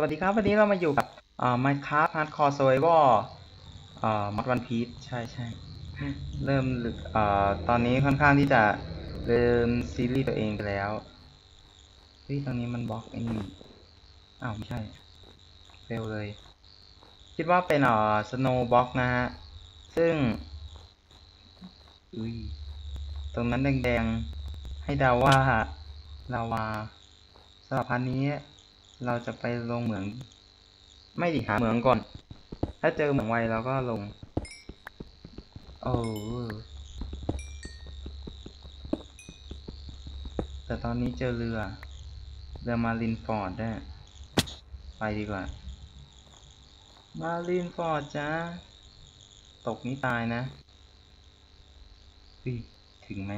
วัสดีครับ วันนี้เรามาอยู่กับเอ่อ Minecraft Hardcore Survival เอ่อ Mod One Piece ใช่ใช่เริ่มเอ่อตอนนี้ค่อนข้างที่จะเริ่มซีรีส์ตัวเองไปแล้วเฮ้ยตรงนี้มันบล็อกไอ้นี่อ้าวไม่ใช่เฟลเลย คิดว่าเป็นเอ่อ Snow Block นะฮะ ซึ่งอุ้ยตรงนั้นแดงๆ ให้เดาว่าลาวาสำหรับพันนี้ เราจะไปลงเหมือง ไม่ดิหาเหมืองก่อน ถ้าเจอเหมืองไวเราก็ลง โอ้แต่ตอนนี้เจอเรือ เรือมารินฟอร์ดได้ไปดีกว่า มารินฟอร์ดจ้าตกนี่ตายนะถึงไหม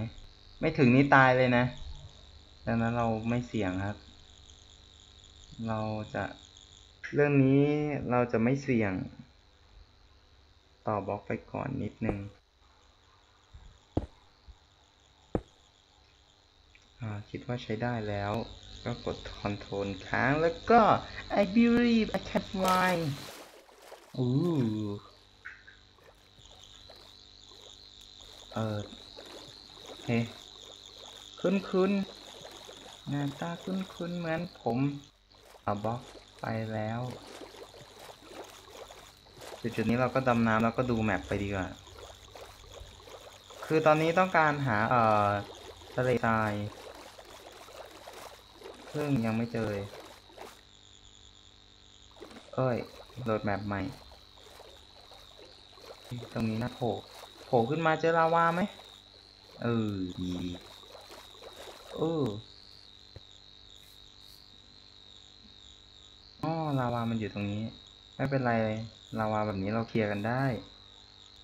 ไม่ถึงนี่ตายเลยนะ ดังนั้นเราไม่เสี่ยงครับ เราจะเรื่องนี้เราจะไม่เสี่ยง ต่อบล็อกไปก่อนนิดนึงอ่าคิดว่าใช้ได้แล้ว ก็กดคอนโทรลค้างแล้วก็ I believe I can fly อู้เออเฮ้คุ้นคุ้นๆหน้าตาคุ้นคุ้นๆเหมือนผม เอาบล็อกไปแล้วจุดๆนี้เราก็ดำน้ำแล้วก็ดูแมปไปดีกว่า คือตอนนี้ต้องการหาเอ่อทะเลทรายซึ่งยังไม่เจอเลยเอ้ย โหลดแมปใหม่ ตรงนี้นะโผล่ โผล่ขึ้นมาเจอลาวาไหม เออ ดี เออ ลาวามันอยู่ตรงนี้ ไม่เป็นไร ลาวาแบบนี้เราเคลียร์กันได้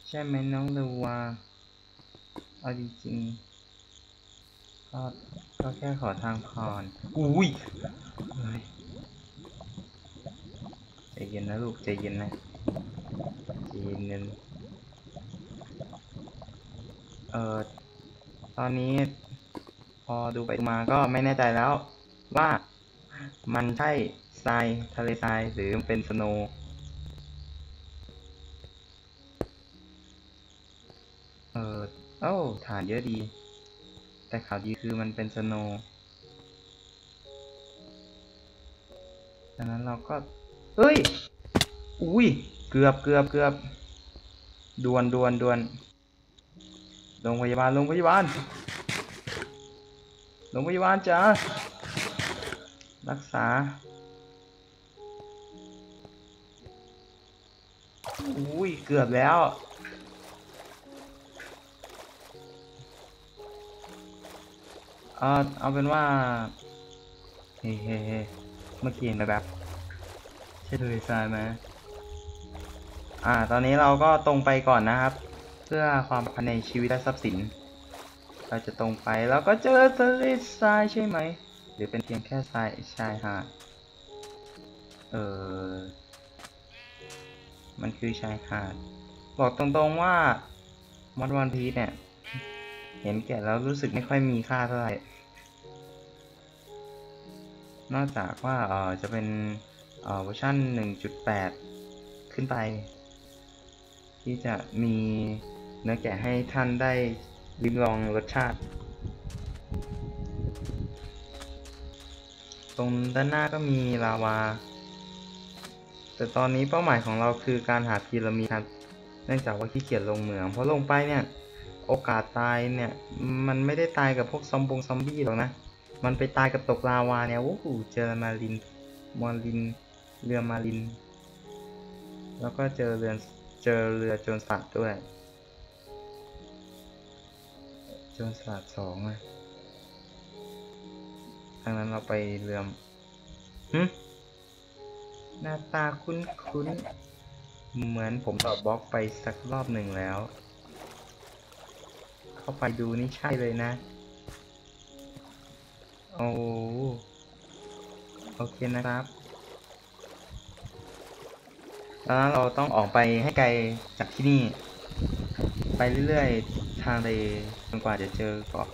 ใช่ไหมน้องลาวาเอาจริงๆก็ก็แค่ขอทางผ่านอุ้ยเฮ้ยใจเย็นนะลูกใจเย็นนะใจเย็นนึงเอ่อตอนนี้พอดูไปมาก็ไม่แน่ใจแล้วว่ามันใช่ ทรายทะเลทรายหรือเป็นสโนว์เออโอ้ฐานเยอะดี แต่ข่าวดีคือมันเป็นสโนว์ดังนั้นเราก็เฮ้ย อุ้ย เกือบเกือบเกือบดวนดวนดวนโรงพยาบาลโรงพยาบาลโรงพยาบาลจ้ารักษา อุ้ยเกือบแล้ว เอาเอาเป็นว่า เฮ้เฮ้เฮ้เมื่อกี้เห็นแบบใช่ทะเลทรายไหมอ่า ตอนนี้เราก็ตรงไปก่อนนะครับ เพื่อความภัยในชีวิตและทรัพย์สิน เราจะตรงไปแล้วก็เจอทะเลทรายใช่ไหม หรือเป็นเพียงแค่ทรายชายหาดเออ มันคือชายหาด บอกตรงๆว่า มอดวันพีเนี่ย เห็นแก่แล้วรู้สึกไม่ค่อยมีค่าเท่าไหร่ นอกจากว่าเออจะเป็นเออเวอร์ชัน1.8 ขึ้นไป ที่จะมีเนื้อแกะให้ท่านได้ลิ้มลองรสชาติ ตรงด้านหน้าก็มีลาวา แต่ตอนนี้เป้าหมายของเราคือการหาพีระมิดครับ เนื่องจากว่าขี้เกียจลงเหมือง เพราะลงไปเนี่ย โอกาสตายเนี่ย มันไม่ได้ตายกับพวกซอมบงซอมบี้หรอกนะ มันไปตายกับตกลาวาเนี่ยโอ้โหเจอมารินมาริน เรือมาริน แล้วก็เจอเรือเจอเรือโจรสลัดด้วย โจรสลัดสองอะดังนั้นเราไปเรือหึ หน้าตาคุ้นๆ เหมือนผมตอบบล็อกไปสักรอบหนึ่งแล้ว เข้าไปดูนี่ใช่เลยนะ โอ้โอเคนะครับ แล้วเราต้องออกไปให้ไกลจากที่นี่ ไปเรื่อยๆ ทางเลยจนกว่าจะเจอเกาะ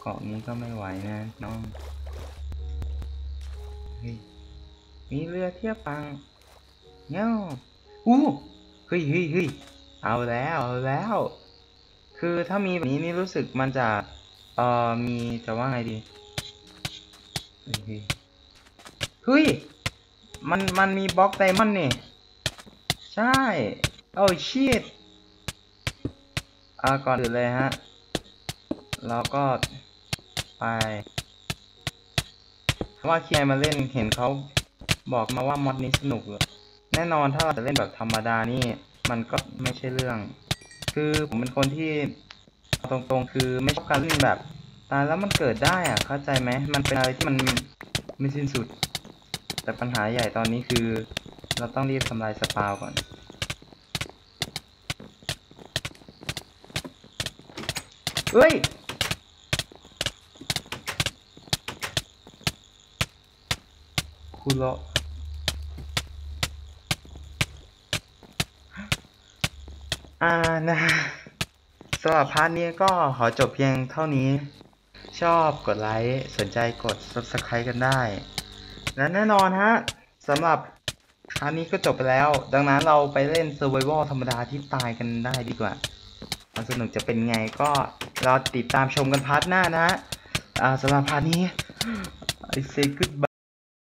เกาะนี้ก็ไม่ไหวนะน้อง เฮ้ย มีเรือเทียบฟังเงี้ยอู้เฮ้ยเฮ้ยเฮ้ยเอาแล้วเอาแล้ว คือถ้ามีแบบนี้นี่รู้สึกมันจะ เอ่อ มีจะว่าไงดี เฮ้ย มัน มันมีบล็อกไดมอนด์นี่ ใช่ โอ้ชิตอ่าก่อนอื่นเลยฮะแล้วก็ไปว่าใครมาเล่นเห็นเขา บอกมาว่ามอดนี้สนุกเลยแน่นอนถ้าเราจะเล่นแบบธรรมดานี่ มันก็ไม่ใช่เรื่อง คือผมเป็นคนที่ตรงๆ คือไม่ชอบการเล่นแบบ ตายแล้วมันเกิดได้อะเข้าใจไหมมันเป็นอะไรที่มันไม่สิ้นสุด แต่ปัญหาใหญ่ตอนนี้คือ เราต้องรีบทำลายสปาวก่อนเฮ้ยคุโระ อ่านะสำหรับพาร์ทนี้ก็ขอจบเพียงเท่านี้ ชอบกดไลค์สนใจกด subscribe กันได้ และแน่นอนฮะสำหรับพาร์ทนี้ก็จบไปแล้ว ดังนั้นเราไปเล่น survival ธรรมดาที่ตายกันได้ดีกว่าควาสนุกจะเป็นไงก็รอติดตามชมกันพาร์ทหน้านะฮะสำหรับพาร์ทนี้ I say goodbye